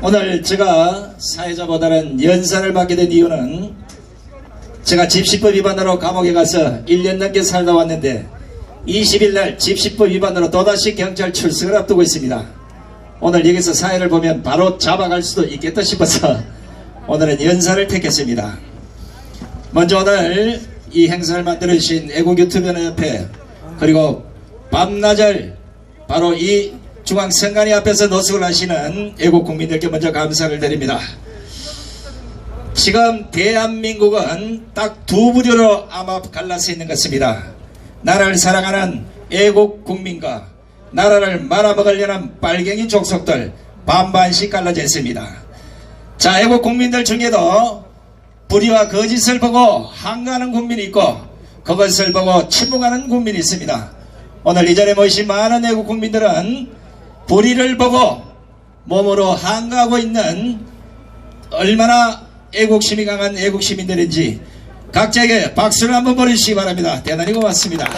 오늘 제가 사회자보다는 연산을 받게 된 이유는 제가 집시법 위반으로 감옥에 가서 1년 넘게 살다 왔는데 20일 날 집시법 위반으로 또다시 경찰 출석을 앞두고 있습니다. 오늘 여기서 사회를 보면 바로 잡아갈 수도 있겠다 싶어서 오늘은 연산을 택했습니다. 먼저 오늘 이 행사를 만들어주신 애국 유튜브연합회 그리고 밤낮을 바로 이 중앙 선관위 앞에서 노숙을 하시는 애국 국민들께 먼저 감사를 드립니다. 지금 대한민국은 딱 두 부류로 아마 갈라서 있는 것입니다. 나라를 사랑하는 애국 국민과 나라를 말아먹으려는 빨갱이 족속들 반반씩 갈라져 있습니다. 자, 애국 국민들 중에도 불의와 거짓을 보고 항가하는 국민이 있고 그것을 보고 침묵하는 국민이 있습니다. 오늘 이 자리에 모이신 많은 애국 국민들은 불의를 보고 몸으로 항가하고 있는 얼마나 애국심이 강한 애국 시민들인지 각자에게 박수를 한번 보내주시기 바랍니다. 대단히 고맙습니다.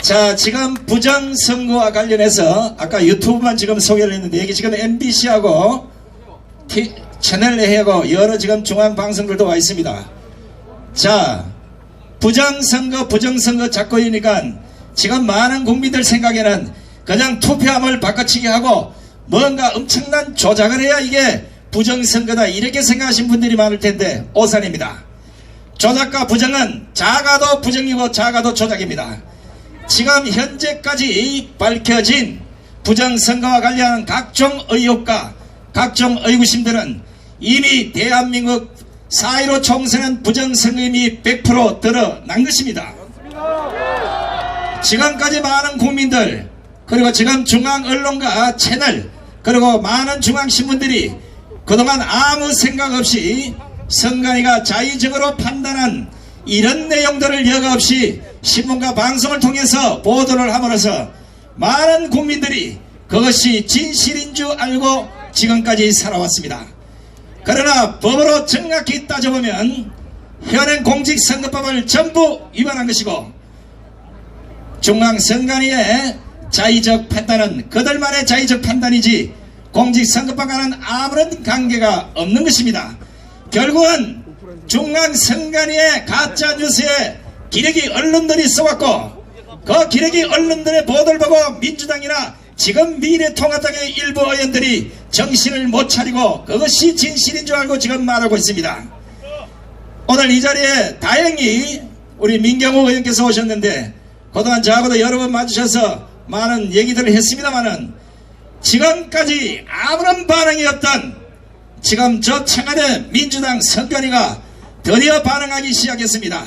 자, 지금 부정선거와 관련해서 아까 유튜브만 지금 소개를 했는데 여기 지금 MBC하고 채널 내하고 여러 지금 중앙방송들도 와 있습니다. 자, 부정선거, 부정선거 잡고 있으니까 지금 많은 국민들 생각에는 그냥 투표함을 바꿔치기 하고 뭔가 엄청난 조작을 해야 이게 부정선거다 이렇게 생각하신 분들이 많을 텐데 오산입니다. 조작과 부정은 작아도 부정이고 작아도 조작입니다. 지금 현재까지 밝혀진 부정선거와 관련한 각종 의혹과 각종 의구심들은 이미 대한민국 4.15 총선은 부정선거 이미 100% 드러난 것입니다. 지금까지 많은 국민들 그리고 지금 중앙 언론과 채널 그리고 많은 중앙 신문들이 그동안 아무 생각 없이 선관위가 자의적으로 판단한 이런 내용들을 여과 없이 신문과 방송을 통해서 보도를 함으로써 많은 국민들이 그것이 진실인 줄 알고 지금까지 살아왔습니다. 그러나 법으로 정확히 따져보면 현행 공직선거법을 전부 위반한 것이고 중앙 선관위의 자의적 판단은 그들만의 자의적 판단이지 공직선거법과는 아무런 관계가 없는 것입니다. 결국은 중앙 선관위의 가짜뉴스에 기레기 언론들이 써왔고 그 기레기 언론들의 보도를 보고 민주당이나 지금 미래통합당의 일부 의원들이 정신을 못 차리고 그것이 진실인 줄 알고 지금 말하고 있습니다. 오늘 이 자리에 다행히 우리 민경호 의원께서 오셨는데 그동안 저하고도 여러 번 마주셔서 많은 얘기들을 했습니다마는 지금까지 아무런 반응이 없던 지금 저 청와대 민주당 선관위가 드디어 반응하기 시작했습니다.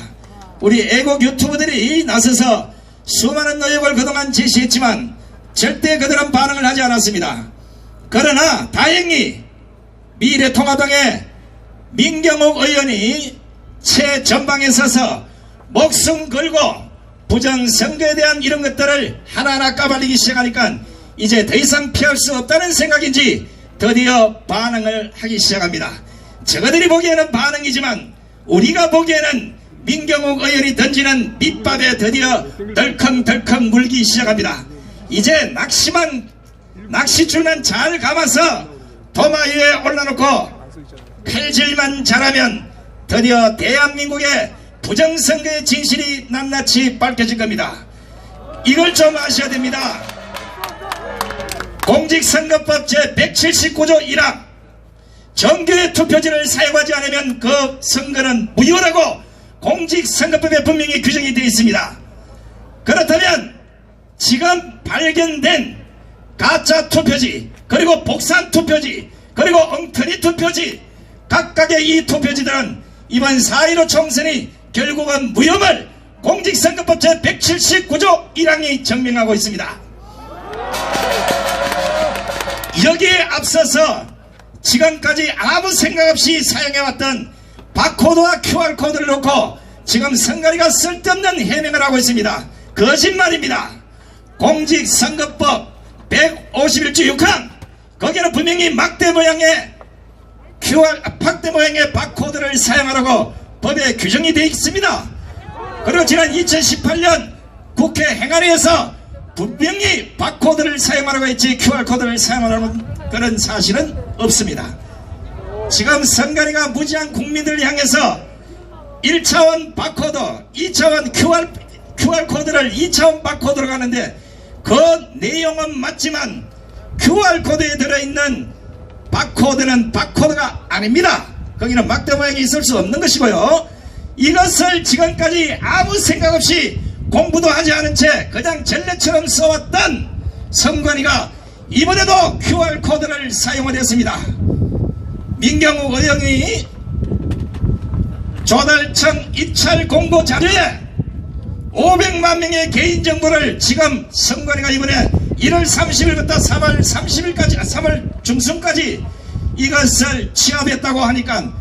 우리 애국 유튜브들이 나서서 수많은 의혹을 그동안 제시했지만 절대 그들은 반응을 하지 않았습니다. 그러나 다행히 미래통합당의 민경욱 의원이 최전방에 서서 목숨 걸고 부정 선거에 대한 이런 것들을 하나하나 까발리기 시작하니까 이제 더 이상 피할 수 없다는 생각인지 드디어 반응을 하기 시작합니다. 저거들이 보기에는 반응이지만 우리가 보기에는 민경욱 의원이 던지는 밑밥에 드디어 덜컹덜컹 물기 시작합니다. 이제 낚시만 낚시줄만 잘 감아서 도마 위에 올라놓고 칼질만 잘하면 드디어 대한민국의 부정선거의 진실이 낱낱이 밝혀질 겁니다. 이걸 좀 아셔야 됩니다. 공직선거법 제179조 1항 정규의 투표지를 사용하지 않으면 그 선거는 무효라고 공직선거법에 분명히 규정이 되어 있습니다. 그렇다면 지금 발견된 가짜 투표지 그리고 복산 투표지 그리고 엉터리 투표지 각각의 이 투표지들은 이번 4.15 총선이 결국은 무효을 공직선거법 제179조 1항이 증명하고 있습니다. 여기에 앞서서 지금까지 아무 생각 없이 사용해왔던 바코드와 QR코드를 놓고 지금 선거리가 쓸데없는 해명을 하고 있습니다. 거짓말입니다. 공직선거법 151조 6항 거기는 분명히 막대 모양의 QR 박대 모양의 바코드를 사용하라고 법에 규정이 되어 있습니다. 그리고 지난 2018년 국회 행안위에서 분명히 바코드를 사용하라고 했지 QR코드를 사용하라는 그런 사실은 없습니다. 지금 선관위가 무지한 국민들을 향해서 1차원 바코드, 2차원 QR, QR코드를 2차원 바코드로 가는데 그 내용은 맞지만 QR코드에 들어있는 바코드는 바코드가 아닙니다. 거기는 막대 모양이 있을 수 없는 것이고요. 이것을 지금까지 아무 생각 없이 공부도 하지 않은 채 그냥 전례처럼 써왔던 선관위가 이번에도 QR코드를 사용하였습니다. 민경욱 의원이 조달청 입찰 공고 자료에 500만 명의 개인정보를 지금 선관위가 이번에 1월 30일부터 3월 30일까지, 3월 중순까지 이것을 취합했다고 하니까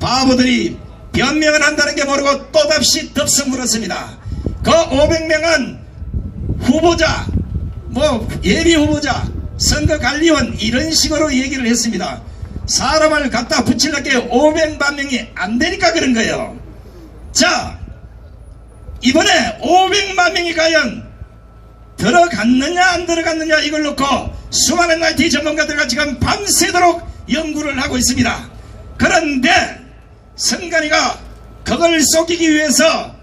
바보들이 변명을 한다는 게 모르고 또다시 덥석 물었습니다. 그 500명은 후보자, 뭐 예비 후보자, 선거관리원 이런 식으로 얘기를 했습니다. 사람을 갖다 붙이려 게 500만 명이 안 되니까 그런 거예요. 자, 이번에 500만 명이 과연 들어갔느냐 안 들어갔느냐 이걸 놓고 수많은 IT 전문가들과 지금 밤새도록 연구를 하고 있습니다. 그런데 선관위가 그걸 속이기 위해서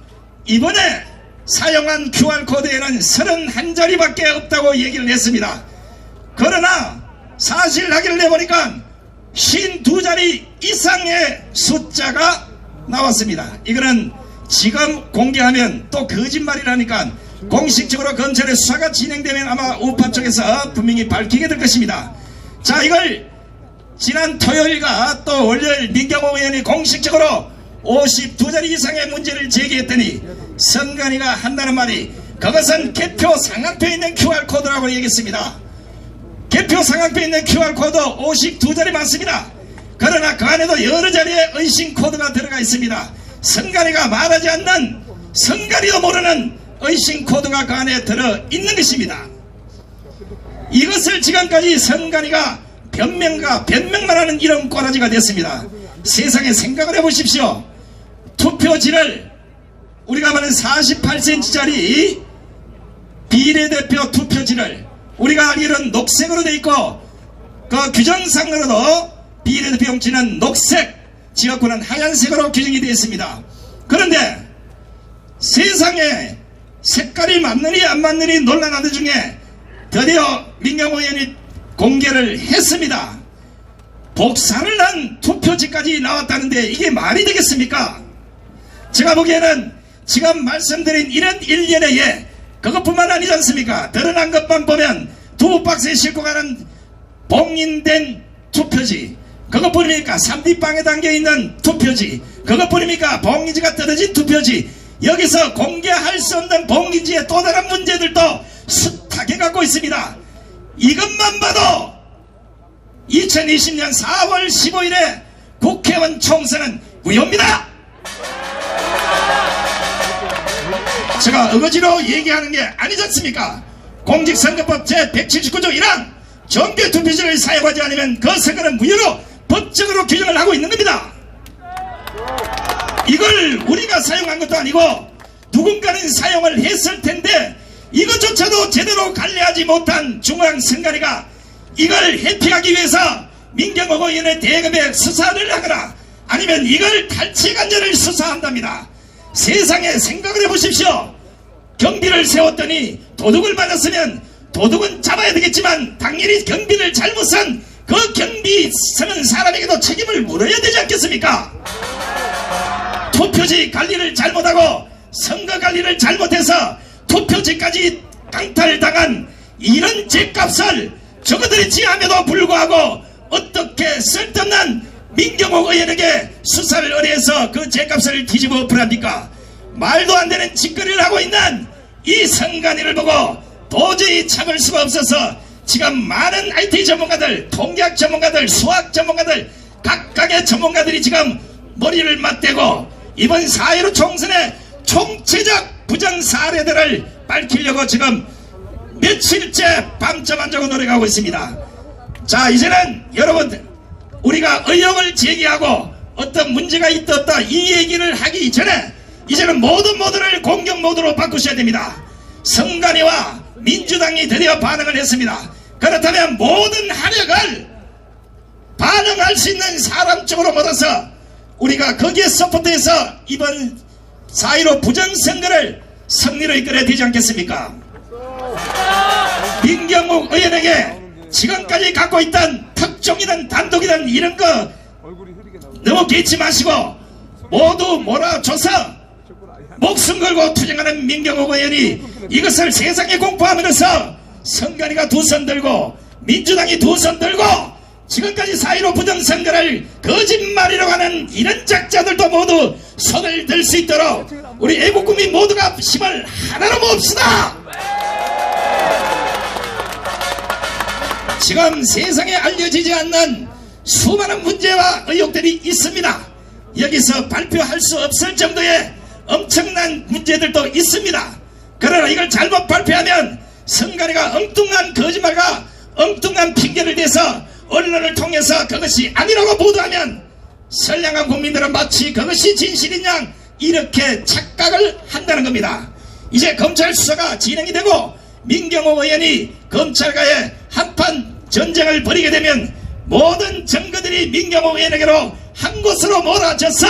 이번에 사용한 QR코드에는 31자리밖에 없다고 얘기를 했습니다. 그러나 사실 확인을 해보니까 52자리 이상의 숫자가 나왔습니다. 이거는 지금 공개하면 또 거짓말이라니까 공식적으로 검찰의 수사가 진행되면 아마 우파 쪽에서 분명히 밝히게 될 것입니다. 자, 이걸 지난 토요일과 또 월요일 민경호 의원이 공식적으로 52자리 이상의 문제를 제기했더니 선관위가 한다는 말이 그것은 개표 상한표에 있는 QR코드라고 얘기했습니다. 개표 상한표에 있는 QR코드 52자리 많습니다. 그러나 그 안에도 여러 자리의 의심 코드가 들어가 있습니다. 선관위가 말하지 않는 선관위도 모르는 의심 코드가 그 안에 들어 있는 것입니다. 이것을 지금까지 선관위가 변명과 변명만 하는 이런 꼬라지가 됐습니다. 세상에 생각을 해보십시오. 투표지를 우리가 말하는 48cm짜리 비례대표 투표지를 우리가 알기로는 녹색으로 되어 있고 그 규정상으로도 비례대표 용지는 녹색 지역구는 하얀색으로 규정이 되어 있습니다. 그런데 세상에 색깔이 맞느니 안 맞느니 논란하는 중에 드디어 민경호 의원이 공개를 했습니다. 복사를 한 투표지까지 나왔다는데 이게 말이 되겠습니까? 제가 보기에는 지금 말씀드린 이런 일련의 그것뿐만 아니지 않습니까? 드러난 것만 보면 두 박스에 싣고 가는 봉인된 투표지 그것뿐입니까? 3D빵에 담겨있는 투표지 그것뿐입니까? 봉인지가 떨어진 투표지 여기서 공개할 수 없는 봉인지의 또 다른 문제들도 숱하게 갖고 있습니다. 이것만 봐도 2020년 4월 15일에 국회의원 총선은 무효입니다. 제가 어거지로 얘기하는 게 아니지 않습니까? 공직선거법 제179조 1항 정규 투표지를 사용하지 않으면 그 선거는 무효로 법적으로 규정을 하고 있는 겁니다. 이걸 우리가 사용한 것도 아니고 누군가는 사용을 했을 텐데 이것조차도 제대로 관리하지 못한 중앙선관위가 이걸 회피하기 위해서 민경호 의원의 대검에 수사를 하거나 아니면 이걸 탈취간전을 수사한답니다. 세상에 생각을 해보십시오. 경비를 세웠더니 도둑을 맞았으면 도둑은 잡아야 되겠지만 당연히 경비를 잘못 쓴그 경비 서는 사람에게도 책임을 물어야 되지 않겠습니까? 투표지 관리를 잘못하고 선거 관리를 잘못해서 투표지까지 강탈당한 이런 죄값을 저거들이 지함에도 불구하고 어떻게 쓸데없는 민경호 의원에게 수사를 의뢰해서 그 죄값을 뒤집어 엎으랍니까? 말도 안 되는 짓거리를 하고 있는 이 선관위를 보고 도저히 참을 수가 없어서 지금 많은 IT 전문가들, 통계학 전문가들, 수학 전문가들, 각각의 전문가들이 지금 머리를 맞대고 이번 4.15 총선의 총체적 부정 사례들을 밝히려고 지금 며칠째 밤잠 안 자고 노력하고 있습니다. 자, 이제는 여러분, 우리가 의혹을 제기하고 어떤 문제가 있다 없다 이 얘기를 하기 전에 이제는 모든 모드를 공격 모드로 바꾸셔야 됩니다. 성간이와 민주당이 드디어 반응을 했습니다. 그렇다면 모든 하력을 반응할 수 있는 사람 쪽으로 몰아서 우리가 거기에 서포트해서 이번 4.15 부정선거를 승리로 이끌어야 되지 않겠습니까? 민경욱 의원에게 지금까지 갖고 있던 특종이든 단독이든 이런 거 너무 개치 마시고 모두 몰아줘서 목숨 걸고 투쟁하는 민경욱 의원이 이것을 세상에 공포함으로써 선관위가 두 손 들고 민주당이 두 손 들고 지금까지 4.15 부정선거를 거짓말이라고 하는 이런 작자들도 모두 손을 들 수 있도록 우리 애국국민 모두가 힘을 하나로 모읍시다 지금 세상에 알려지지 않는 수많은 문제와 의혹들이 있습니다. 여기서 발표할 수 없을 정도의 엄청난 문제들도 있습니다. 그러나 이걸 잘못 발표하면 성가리가 엉뚱한 거짓말과 엉뚱한 핑계를 대서 언론을 통해서 그것이 아니라고 보도하면 선량한 국민들은 마치 그것이 진실인 양 이렇게 착각을 한다는 겁니다. 이제 검찰 수사가 진행이 되고 민경호 의원이 검찰과의 한판 전쟁을 벌이게 되면 모든 증거들이 민경호 의원에게로 한 곳으로 몰아져서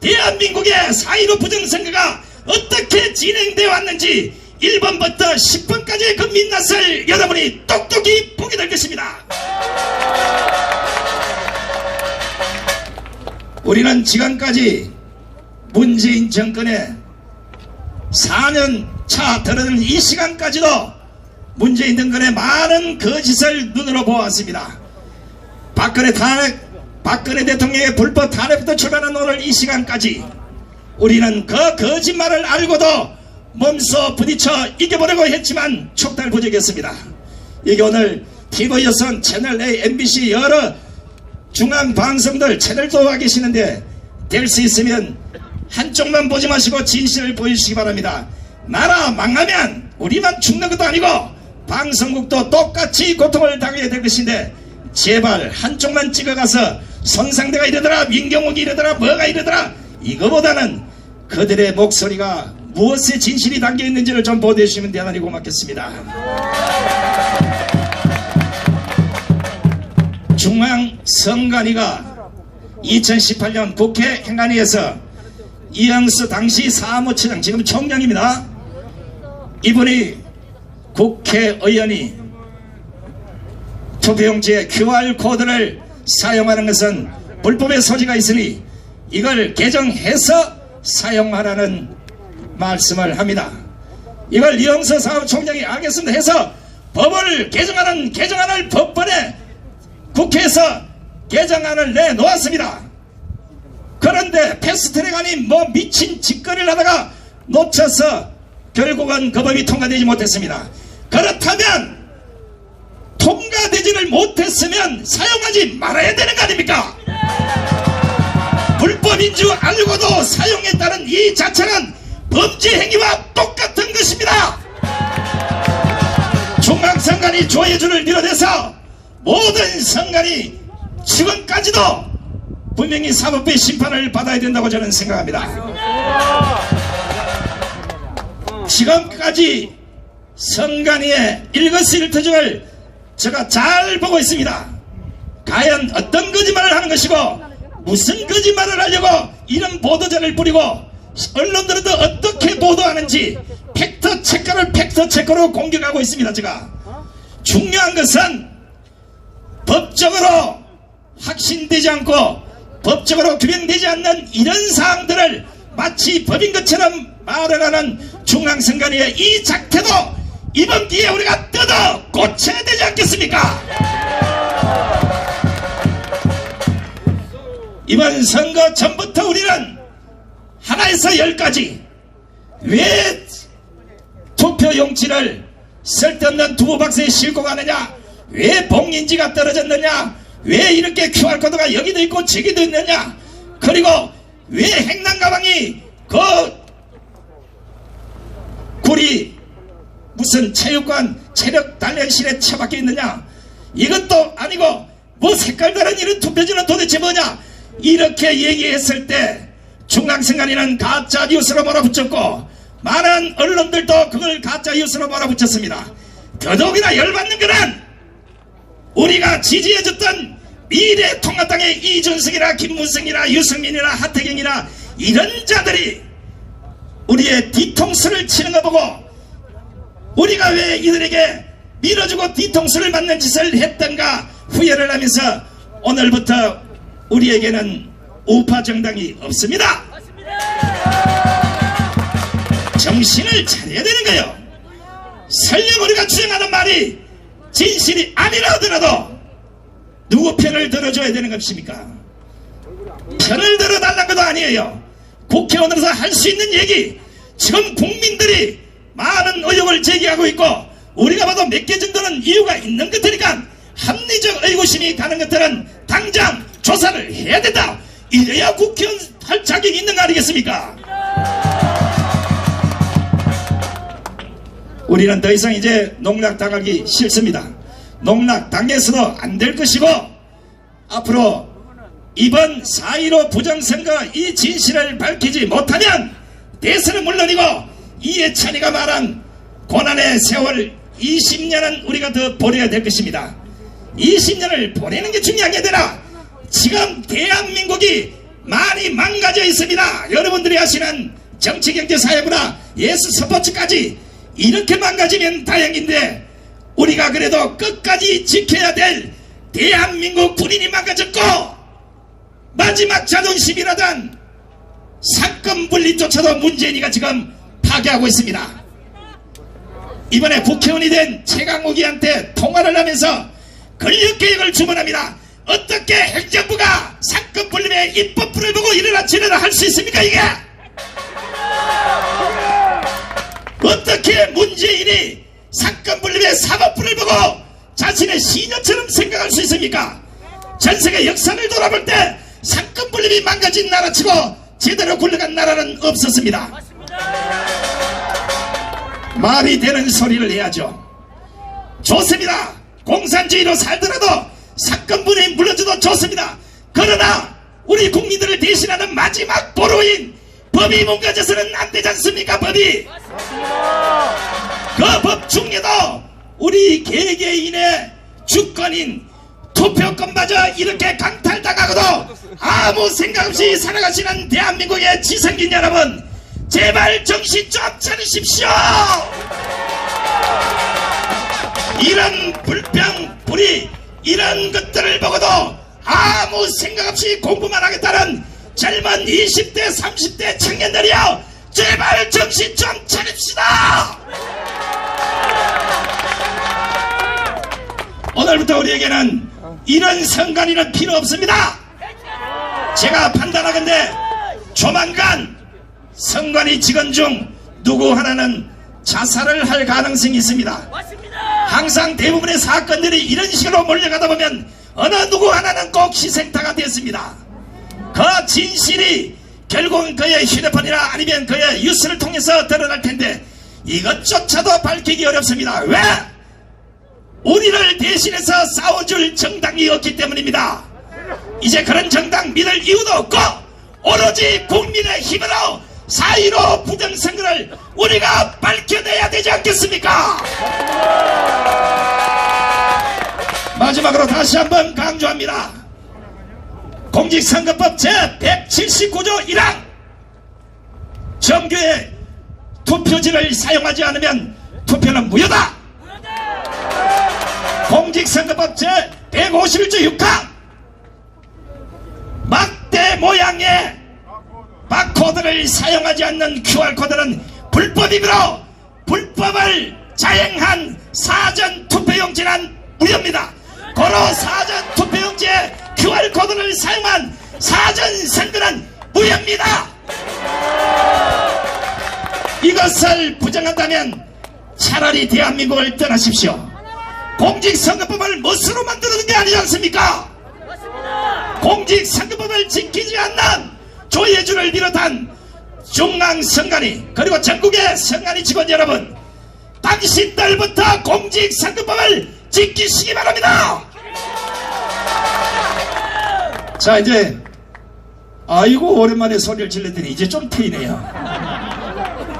대한민국의 4.15 부정선거가 어떻게 진행되어 왔는지 1번부터 10번까지의 그 민낯을 여러분이 똑똑히 보게 될 것입니다. 우리는 지금까지 문재인 정권의 4년 차 들어든 이 시간까지도 문재인 정권의 많은 거짓을 눈으로 보았습니다. 박근혜 탄핵, 박근혜 대통령의 불법 탄핵부터 출발한 오늘 이 시간까지 우리는 그 거짓말을 알고도 몸소 부딪혀 이겨보려고 했지만 촉달부적이었습니다. 이게 오늘 TV조선, 채널A, MBC 여러 중앙 방송들 채널도 와 계시는데 될 수 있으면 한쪽만 보지 마시고 진실을 보여주시기 바랍니다. 나라 망하면 우리만 죽는 것도 아니고 방송국도 똑같이 고통을 당하게 될 것인데 제발 한쪽만 찍어가서 손상대가 이러더라 민경욱이 이러더라 뭐가 이러더라 이거보다는 그들의 목소리가 무엇에 진실이 담겨 있는지를 좀 보여주시면 대단히 고맙겠습니다. 중앙 선관위가 2018년 국회 행안위에서 이영수 당시 사무처장 지금 총장입니다. 이분이 국회의원이 투표용지에 QR코드를 사용하는 것은 불법의 소지가 있으니 이걸 개정해서 사용하라는 말씀을 합니다. 이걸 이영수 사무총장이 알겠습니다 해서 법을 개정하는 개정안을 법원에 국회에서 개정안을 내놓았습니다. 그런데 패스트트랙 아닌 뭐 미친 짓거리를 하다가 놓쳐서 결국은 그 법이 통과되지 못했습니다. 그렇다면 통과되지를 못했으면 사용하지 말아야 되는 거 아닙니까? 불법인 줄 알고도 사용했다는 이 자체는 범죄 행위와 똑같은 것입니다. 중앙선관위 조회주를 비롯해서 모든 선관위 지금까지도 분명히 사법부의 심판을 받아야 된다고 저는 생각합니다. 지금까지 선관위의 일거수일투족을 제가 잘 보고 있습니다. 과연 어떤 거짓말을 하는 것이고 무슨 거짓말을 하려고 이런 보도자를 뿌리고 언론들은 어떻게 보도하는지 팩트 체크를 팩트 체크로 공격하고 있습니다. 제가 중요한 것은 법적으로 확신되지 않고 법적으로 규명되지 않는 이런 사항들을 마치 법인 것처럼 말을 하는 중앙선관위의 이 작태도 이번 기회에 우리가 뜯어 고쳐야 되지 않겠습니까? 이번 선거 전부터 우리는 하나에서 열까지 왜 투표 용지를 쓸데없는 두부 박스에 싣고 가느냐 왜 봉인지가 떨어졌느냐? 왜 이렇게 QR코드가 여기도 있고 저기도 있느냐? 그리고 왜 행랑 가방이 그 굴이 무슨 체육관 체력 단련실에 처박혀 있느냐? 이것도 아니고 뭐 색깔 다른 이런 투표지는 도대체 뭐냐? 이렇게 얘기했을 때 중앙선관위는 가짜 뉴스로 몰아붙였고 많은 언론들도 그걸 가짜 뉴스로 몰아붙였습니다. 더더욱이나 열받는 거는 우리가 지지해줬던 미래통합당의 이준석이나 김문성이나 유승민이나 하태경이나 이런 자들이 우리의 뒤통수를 치는 거 보고 우리가 왜 이들에게 밀어주고 뒤통수를 맞는 짓을 했던가 후회를 하면서 오늘부터 우리에게는 우파 정당이 없습니다. 정신을 차려야 되는 거예요. 설령 우리가 주장하는 말이 진실이 아니라 하더라도 누구 편을 들어줘야 되는 것입니까? 편을 들어달라는 것도 아니에요. 국회의원으로서 할 수 있는 얘기 지금 국민들이 많은 의혹을 제기하고 있고 우리가 봐도 몇 개 정도는 이유가 있는 것이니까 합리적 의구심이 가는 것들은 당장 조사를 해야 된다. 이래야 국회의원 할 자격이 있는 거 아니겠습니까? 우리는 더 이상 이제 농락 당하기 싫습니다. 농락 당해서도 안 될 것이고 앞으로 이번 4.15 부정선거 이 진실을 밝히지 못하면 대선은 물론이고 이해찬이가 말한 고난의 세월 20년은 우리가 더 보내야 될 것입니다. 20년을 보내는 게 중요한 게 아니라 지금 대한민국이 많이 망가져 있습니다. 여러분들이 하시는 정치, 경제, 사회문화, 예술, 스포츠까지 이렇게 망가지면 다행인데 우리가 그래도 끝까지 지켜야 될 대한민국 군인이 망가졌고 마지막 자존심이라던 사건 분리조차도 문재인이가 지금 파괴하고 있습니다. 이번에 국회의원이 된 최강욱이한테 통화를 하면서 권력개혁을 주문합니다. 어떻게 행정부가 사건 분립의 입법 부를 보고 일어나 지내라 할수 있습니까 이게? 어떻게 문재인이 사건 분립의 사법부를 보고 자신의 시녀처럼 생각할 수 있습니까? 전 세계 역사를 돌아볼 때 사건 분립이 망가진 나라치고 제대로 굴러간 나라는 없었습니다. 말이 되는 소리를 해야죠. 좋습니다. 공산주의로 살더라도 사건 분립 물러줘도 좋습니다. 그러나 우리 국민들을 대신하는 마지막 보루인 법이 뭉가져서는 안 되지 않습니까 법이 그법 중에도 우리 개개인의 주권인 투표권마저 이렇게 강탈당하고도 아무 생각 없이 살아가시는 대한민국의 지성인 여러분 제발 정신 좀 차리십시오! 이런 불평 불이 이런 것들을 보고도 아무 생각 없이 공부만 하겠다는 젊은 20대 30대 청년들이여 제발 정신 좀 차립시다! 오늘부터 우리에게는 이런 선관위는 필요 없습니다! 제가 판단하건대 조만간 선관위 직원 중 누구 하나는 자살을 할 가능성이 있습니다. 항상 대부분의 사건들이 이런 식으로 몰려가다 보면 어느 누구 하나는 꼭 희생타가 됐습니다. 그 진실이 결국은 그의 휴대폰이나 아니면 그의 뉴스를 통해서 드러날 텐데 이것조차도 밝히기 어렵습니다. 왜? 우리를 대신해서 싸워줄 정당이 없기 때문입니다. 이제 그런 정당 믿을 이유도 없고 오로지 국민의 힘으로 4.15 부정선거를 우리가 밝혀내야 되지 않겠습니까? 마지막으로 다시 한번 강조합니다. 공직선거법 제179조 1항 정규의 투표지를 사용하지 않으면 투표는 무효다. 공직선거법 제151조 6항 막대 모양의 바코드를 사용하지 않는 QR코드는 불법이므로 불법을 자행한 사전 투표용지는 무효입니다. 고로 사전 투표용지에 QR코드를 사용한 사전 선거는 무효입니다. 이것을 부정한다면 차라리 대한민국을 떠나십시오. 공직선거법을 멋으로 만드는 게 아니지 않습니까? 공직선거법을 지키지 않는 조혜주를 비롯한 중앙선관위 그리고 전국의 선관위 직원 여러분 당신들부터 공직선거법을 지키시기 바랍니다 자 이제 아이고 오랜만에 소리를 질렀더니 이제 좀 트이네요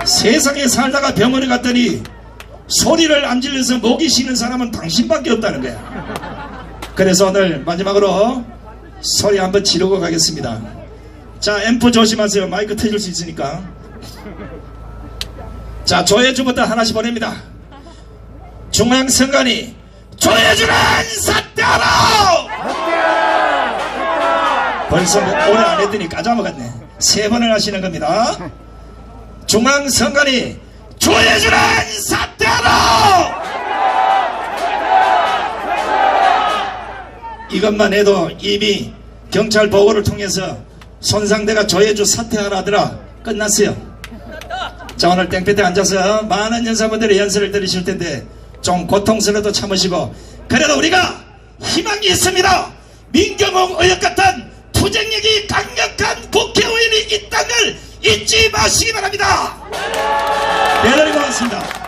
세상에 살다가 병원에 갔더니 소리를 안 질러서 목이 쉬는 사람은 당신밖에 없다는 거야. 그래서 오늘 마지막으로 소리 한번 지르고 가겠습니다. 자, 앰프 조심하세요. 마이크 터질 수 있으니까. 자, 조회주부터 하나씩 보냅니다. 중앙선관위 조회주는 사퇴하라! 벌써 뭐 오래 안 했더니 까자먹었네. 세 번을 하시는 겁니다. 중앙선관위 조회주는 사퇴하라! 이것만 해도 이미 경찰 보고를 통해서 손상대가 조회주 사퇴하라 하더라 끝났어요. 자 오늘 땡볕에 앉아서 많은 연사분들이 연설을 들으실 텐데 좀 고통스러워도 참으시고 그래도 우리가 희망이 있습니다. 민경홍 의원 같은 투쟁력이 강력한 국회의원이 있다는 걸 잊지 마시기 바랍니다. 대단히 고맙습니다.